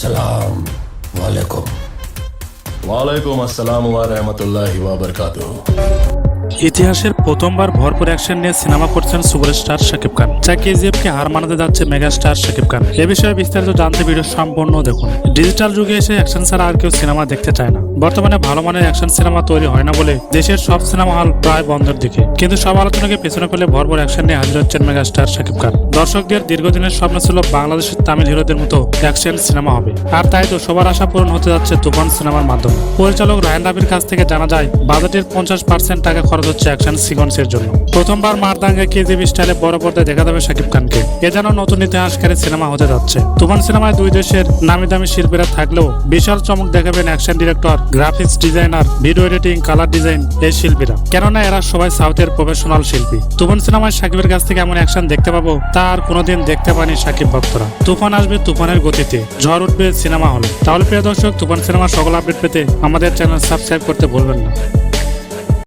সালাম ওয়ালাইকুম। ওয়ালাইকুম আসসালাম ওয়া রাহমাতুল্লাহি ওয়া বারাকাতুহু। ইতিহাসের প্রথমবার ভরপুর অ্যাকশন নিয়ে সিনেমা করছেন সুপারস্টার শাকিব খান। যা কেজিএফ কে হার মানাতে যাচ্ছে মেগাস্টার শাকিব খান। এ বিষয়ে বিস্তারিত জানতে ভিডিও সম্পূর্ণ দেখুন। ডিজিটাল যুগে এসে অ্যাকশন ছাড়া আর কেউ সিনেমা দেখতে চায় না। বর্তমানে ভালো মানের অ্যাকশন সিনেমা তৈরি হয় না বলে দেশের সব সিনেমা হল প্রায় বন্ধের দিকে। কিন্তু সব আলোচনাকে পেছনে ফেলে ভরপুর অ্যাকশন নিয়ে হাজির হচ্ছেন মেগাস্টার শাকিব খান। দর্শকদের দীর্ঘদিনের স্বপ্ন ছিল বাংলাদেশের তামিল হিরোদের মতো অ্যাকশন সিনেমা হবে। আর তাই তো সবার আশা পূরণ হতে যাচ্ছে তুফান সিনেমার মাধ্যমে। পরিচালক রায়ন রাবির কাছ থেকে জানা যায় বাজেটের পঞ্চাশ পার্সেন্ট টাকা খরচ হচ্ছে অ্যাকশন সিকোয়েন্সের জন্য। প্রথমবার মারদাঙ্গে কেজিবি স্টাইলে বড় পর্দায় দেখা যাবে শাকিব খানকে। এ যেন নতুন ইতিহাসকারী সিনেমা হতে যাচ্ছে। তুফান সিনেমায় দুই দেশের নামি দামি শিল্পীরা থাকলেও বিশাল চমক দেখাবেন action director, graphics designer, video editing, colour design এই শিল্পীরা। কেননা এরা সবাই সাউথের প্রফেশনাল শিল্পী। তুফান সিনেমায় শাকিবের কাছ থেকে এমন অ্যাকশন দেখতে পাবো তা আর কোনোদিন দেখতে পায়নি শাকিব ভক্তরা। তুফান আসবে তুফানের গতিতে। ঝড় উঠবে সিনেমা হলে। তাহলে প্রিয় দর্শক, তুফান সিনেমার সকল আপডেট পেতে আমাদের চ্যানেল সাবস্ক্রাইব করতে ভুলবেন না।